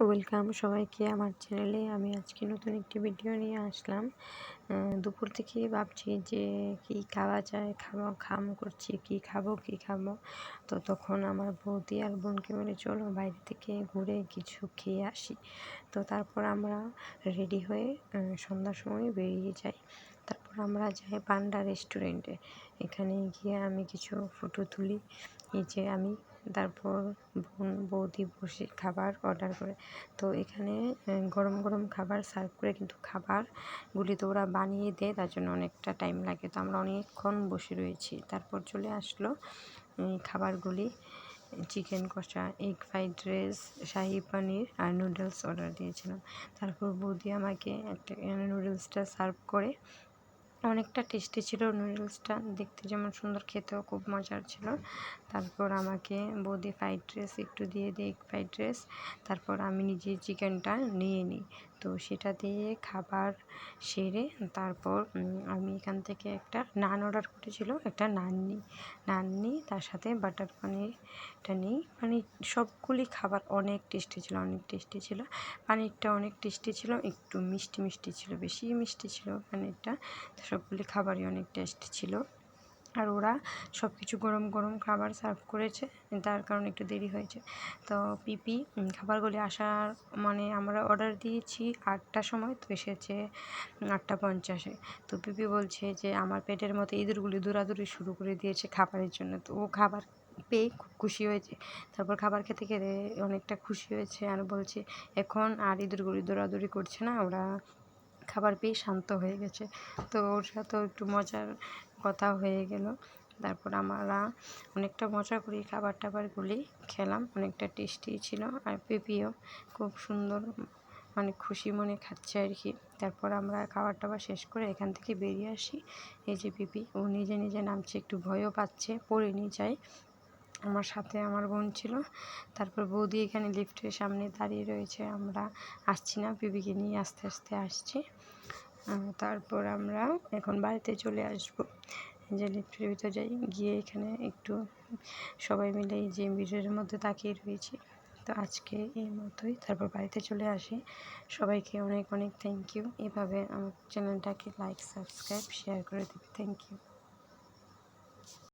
Welcome সবাইকে আমার চ্যানেলে। আমি আজকে নতুন একটি ভিডিও নিয়ে আসলাম। দুপুর থেকে ভাবছি যে কি খাওয়া যায়, খাব, খাম করছি, কি খাব কি খাব। তো তখন আমার বৌদি আর বোনকে বলে, চলো বাইরে থেকে ঘুরে কিছু খেয়ে আসি। তো তারপর আমরা রেডি হয়ে সন্ধ্যার সময় বেরিয়ে যাই। তারপর আমরা যাই পান্ডা রেস্টুরেন্টে। এখানে গিয়ে আমি কিছু ফটো তুলি। এই যে আমি তারপর বোন, বৌদি বসে খাবার অর্ডার করে। তো এখানে গরম গরম খাবার সার্ভ করে কিন্তু খাবারগুলি তো ওরা বানিয়ে দেয়, তার জন্য অনেকটা টাইম লাগে। তো আমরা অনেকক্ষণ বসে রয়েছি। তারপর চলে আসলো খাবারগুলি চিকেন কষা এগ ফ্রাইড রাইস শাহি পানির আর নুডলস অর্ডার দিয়েছিলাম। তারপর বৌদি আমাকে একটা নুডলসটা সার্ভ করে অনেকটা টেস্টি ছিল নুডলসটা। দেখতে যেমন সুন্দর, খেতেও খুব মজার ছিল। তারপর আমাকে বৌদি ফ্রাইড রাইস একটু দিয়ে দিই ফ্রাইড রাইস তারপর আমি নিজে চিকেনটা নিয়ে নিই। তো সেটা দিয়ে খাবার সেরে তারপর আমি এখান থেকে একটা নান অর্ডার করেছিল, একটা নান নিই নান নিই তার সাথে বাটার পানিরটা নিই। মানে সবগুলি খাবার অনেক টেস্টি ছিল, অনেক টেস্টি ছিল। পানিরটা অনেক টেস্টি ছিল, একটু মিষ্টি মিষ্টি ছিল, বেশি মিষ্টি ছিল পানিরটা সবগুলি খাবারই অনেক টেস্টি ছিল। আর ওরা সব কিছু গরম গরম খাবার সার্ভ করেছে, তার কারণে একটু দেরি হয়েছে। তো পিপি খাবারগুলি আসার মানে আমরা অর্ডার দিয়েছি আটটার সময়, তো এসেছে আটটা পঞ্চাশে। তো পিপি বলছে যে, আমার পেটের মতো ইঁদুরগুলি দৌড়াদৌড়ি শুরু করে দিয়েছে খাবারের জন্য। তো ও খাবার পেয়ে খুব খুশি হয়েছে। তারপর খাবার খেতে খেতে অনেকটা খুশি হয়েছে আর বলছে, এখন আর ইঁদুরগুলি দৌড়াদৌড়ি করছে না, ওরা খাবার পেয়ে শান্ত হয়ে গেছে। তো ওর সাথেও একটু মজার কথা হয়ে গেল। তারপর আমরা অনেকটা মজা করি খাবার টাবারগুলি খেলাম। অনেকটা টেস্টি ছিল আর পেপিও খুব সুন্দর মানে খুশি মনে খাচ্ছে আর কি। তারপর আমরা খাবার টাবার শেষ করে এখান থেকে বেরিয়ে আসি। এই যে পিপি, ও নিজে নিজে নামছে, একটু ভয়ও পাচ্ছে, পড়ে নিয়ে যায়। আমার সাথে আমার বোন ছিল। তারপর বৌদি এখানে লিফটের সামনে দাঁড়িয়ে রয়েছে। আমরা আসছি না পিপিকে নিয়ে আস্তে আস্তে আসছি। তারপর আমরা এখন বাড়িতে চলে আসব। যে লিফটের ভিতরে যাই, গিয়ে এখানে একটু সবাই মিলে এই যে ভিডিওর মধ্যে তাকিয়ে রয়েছি। তো আজকে এই মতোই তারপর বাড়িতে চলে আসি। সবাইকে অনেক অনেক থ্যাংক ইউ এভাবে আমার চ্যানেলটাকে লাইক সাবস্ক্রাইব শেয়ার করে দেবে। Thank you